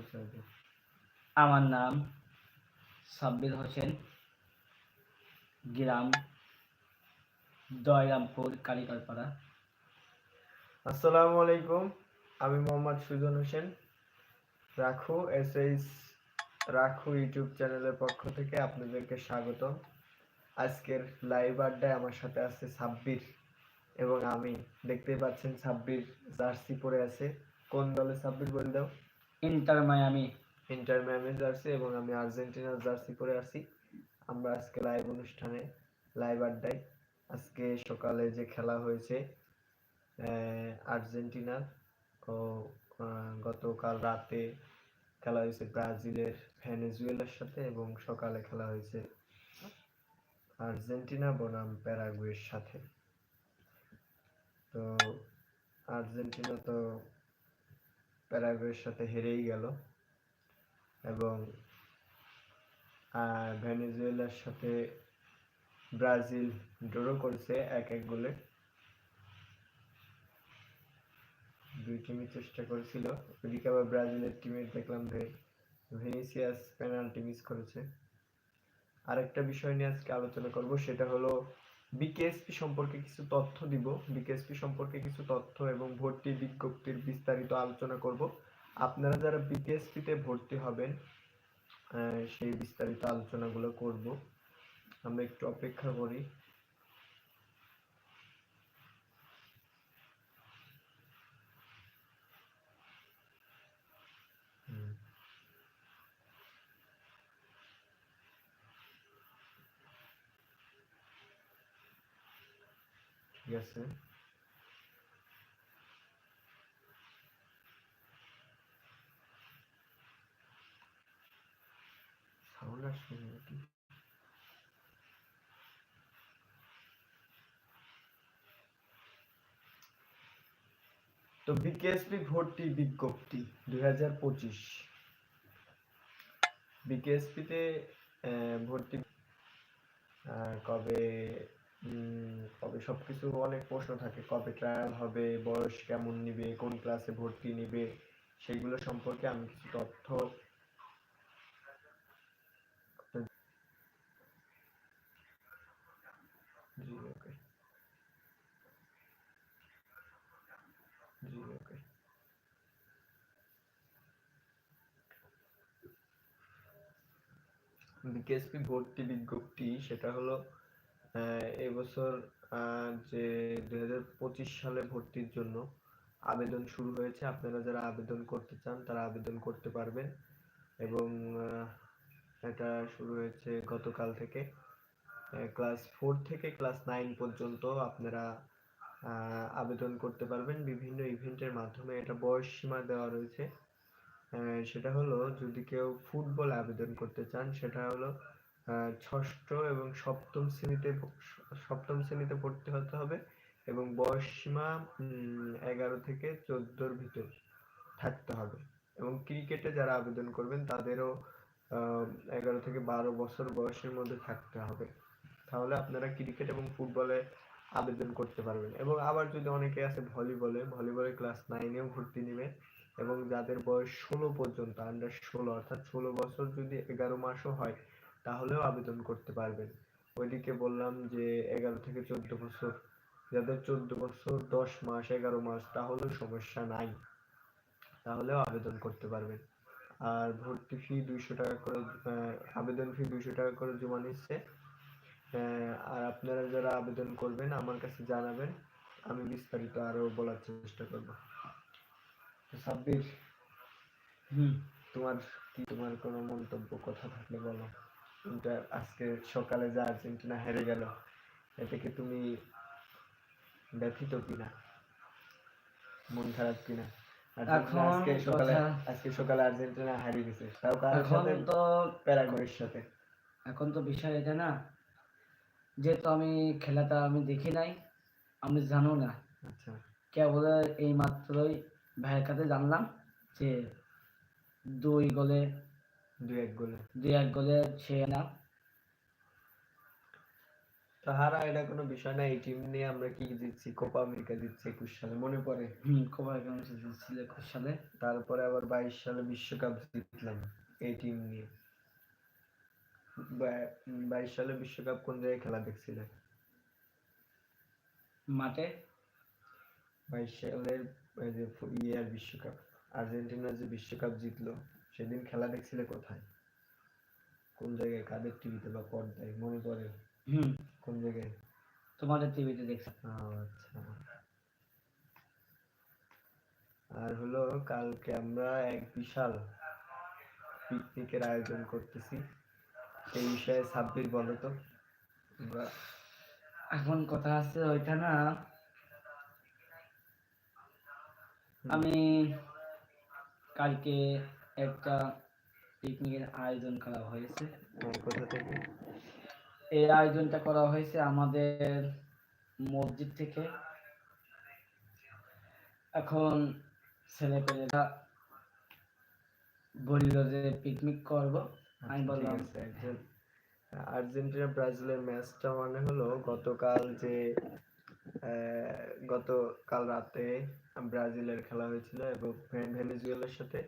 পরিচয় দিন আমার নাম সাব্বির হোসেন, গ্রাম জয়রামপুর কালিকারপাড়া আসসালামু আলাইকুম, আমি Mohammad Sujan Hossain. Rakhu S H Rakhu YouTube চ্যানেলের পক্ষ থেকে আপনাদেরকে স্বাগত। আজকের লাইভ আড্ডায় আমার সাথে আছে সাব্বির এবং আমি দেখতেই পাচ্ছেন সাব্বির জার্সি পরে আছে। কোন দলে সাব্বির বলে দাও Inter Miami. Inter Miami jersey এবং আমি আর্জেন্টিনার জার্সি পরে আছি। আমরা আজকে লাইভ অনুষ্ঠানে লাইভ আড্ডায়। আজকে সকালে যে খেলা হয়েছে আর্জেন্টিনার, ও গতকাল রাতে খেলা হয়েছে ব্রাজিলের ভেনেজুয়েলার সাথে এবং সকালে খেলা হয়েছে আর্জেন্টিনা, বনাম, প্যারাগুয়ের সাথে। তো, আর্জেন্টিনা তো প্যারাগুয়ের সাথে হেরেই গেল। এবং আহ, ভেনেজুয়েলার সাথে ব্রাজিল ড্র করেছে এক এক গোলে। দুই টিমই চেষ্টা করেছিল। ওদিকে আবার ব্রাজিলের টিমের দেখলাম যে ভেনিসিয়াস পেনাল্টি মিস করেছে। আরেকটা বিষয় নিয়ে আজকে আলোচনা করব সেটা হলো বিকেএসপি সম্পর্কে কিছু তথ্য দিব। বিকেএসপি সম্পর্কে কিছু তথ্য এবং ভর্তি বিজ্ঞপ্তির বিস্তারিত আলোচনা করব। আপনারা যারা বিকেএসপিতে ভর্তি হবেন সেই বিস্তারিত আলোচনাগুলো করব। আমরা একটু অপেক্ষা করি। ঠিক আছে? তো বিকেএসপি ভর্তি বিজ্ঞপ্তি দুই হাজার পঁচিশ। ভর্তি কবে কবে সবকিছু অনেক প্রশ্ন থাকে, কবে ট্রায়াল হবে, বয়স কেমন নিবে, কোন ক্লাসে ভর্তি নিবে সেগুলো সম্পর্কে আমি কিছু তথ্য বিকেএসপি ভর্তি বিজ্ঞপ্তি, সেটা হলো এবছর যে দুই হাজার পঁচিশ সালে ভর্তির জন্য আবেদন শুরু হয়েছে, আপনারা যারা আবেদন করতে চান, তারা আবেদন করতে পারবেন। এবং এটা শুরু হয়েছে গতকাল থেকে। ক্লাস ফোর থেকে ক্লাস নাইন পর্যন্ত আপনারা আবেদন করতে পারবেন। বিভিন্ন ইভেন্টের মাধ্যমে এটা বয়স সীমা দেওয়া রয়েছে। সেটা হলো, যদি কেউ ফুটবল আবেদন করতে চান, সেটা হলো ষষ্ঠ এবং সপ্তম শ্রেণীতে সপ্তম শ্রেণীতে ভর্তি হতে হবে এবং বয়স সীমা এগারো থেকে চোদ্দোর ভিতর থাকতে হবে। এবং ক্রিকেটে যারা আবেদন করবেন, তাদেরও এগারো থেকে বারো বছর বয়সের মধ্যে থাকতে হবে। তাহলে আপনারা ক্রিকেট এবং ফুটবলে আবেদন করতে পারবেন। এবং আবার যদি অনেকে আছে ভলিবলে ভলিবলে ক্লাস নাইনেও ভর্তি নেবে এবং যাদের বয়স ষোলো পর্যন্ত আন্ডার ষোলো, অর্থাৎ ষোলো বছর যদি এগারো মাসও হয় তাহলেও আবেদন করতে পারবেন। ওইদিকে বললাম যে এগারো থেকে চোদ্দ বছর। যাদের চোদ্দ বছর দশ মাস এগারো মাস তাহলেও সমস্যা নাই। তাহলেও আবেদন করতে পারবেন। আর ভর্তি ফি দুইশো টাকা করে আবেদন ফি দুইশো টাকা করে জমা নিচ্ছে। আর আপনারা যারা আবেদন করবেন আমার কাছে জানাবেন। আমি বিস্তারিত আরও বলার চেষ্টা করব। সাব্বির হুম। তোমার কি তোমার কোনো মন্তব্য কথা থাকলে বলো। এটা আজকে সকালে যে আর্জেন্টিনা হেরে গেল এতে কি তুমি ব্যথিত কিনা? মন খারাপ কিনা? আজকে সকালে আজকে সকালে আর্জেন্টিনা হারিয়ে গেছে। তাও কার সাথে? তো প্যারাগুয়ের সাথে। এখন তো বিষয় এটা না। যেহেতু আমি খেলাটা আমি দেখি নাই আমি জানো না। আচ্ছা। কেবল এই মাত্রই ভাইয়ের কাছে জানলাম যে দুই গোলে দুই এক গোলে। দুই এক গোলে সে না। তো এটা কোনো বিষয় না এই টিম নিয়ে আমরা কি জিতছি? কোপা আমেরিকা জিতছি একুশ সালে মনে পড়ে? হুম কোপা আমেরিকা ছিল একুশ সালে। তারপরে আবার বাইশ সালে বিশ্বকাপ জিতলাম এই টিম নিয়ে। বাইশ সালে বিশ্বকাপ কোন জায়গায় খেলা দেখছিলে? মাঠে? বাইশ সালের ওই যে ফু- ইয়ার বিশ্বকাপ। আর্জেন্টিনা যে বিশ্বকাপ জিতলো সেদিন খেলা দেখছিলে কোথায়? কোন জায়গায়? কাদের টিভিতে বা পর্দায় মনে পড়ে। হুম। কোন জায়গায়? তোমাদের টিভিতে দেখছি। আচ্ছা। আর হলো কালকে আমরা এক বিশাল পিকনিকের আয়োজন করতেছি। সেই বিষয়ে সাব্বির বলো তো। আমরা এখন কথা আছে ওইটা না। আমি কালকে একটা পিকনিকের আয়োজন করা হয়েছে। এই আয়োজনটা করা হয়েছে আমাদের মসজিদ থেকে। এখন ছেলেপেলেরা বলল যে পিকনিক করব। আমি আচ্ছা, বললাম আর্জেন্টিনা ব্রাজিলের ম্যাচটা মানে হলো গতকাল যে গতকাল রাতে ব্রাজিলের খেলা হয়েছিল এবং ভেনেজুয়েলার সাথে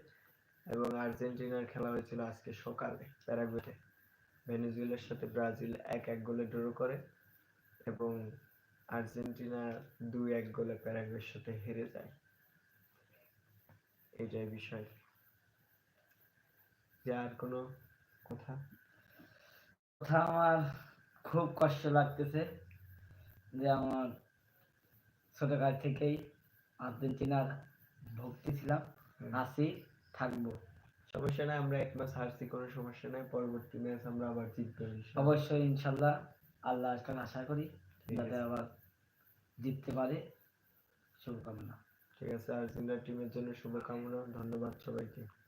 এবং আর্জেন্টিনার খেলা হয়েছিল আজকে সকালে প্যারাগুয়েতে। ভেনেজুয়েলার সাথে ব্রাজিল এক এক গোলে ড্র করে এবং আর্জেন্টিনা দুই এক গোলে প্যারাগুয়ের সাথে হেরে যায়। এইটাই বিষয়। যে আর কোনো কথা? কথা আমার খুব কষ্ট লাগতেছে যে আমার ছোটকাল থেকেই আর্জেন্টিনার ভক্তি ছিলাম হুম। থাকব। সমস্যা নাই আমরা এক মাস হারছি কোনো সমস্যা নাই পরবর্তী ম্যাচ আমরা আবার জিতবো। অবশ্যই ইনশাল্লাহ আল্লাহ কাছে আশা করি যাতে আবার জিততে পারে। শুভকামনা। ঠিক আছে আর্জেন্টিনা টিমের জন্য শুভকামনা ধন্যবাদ সবাইকে।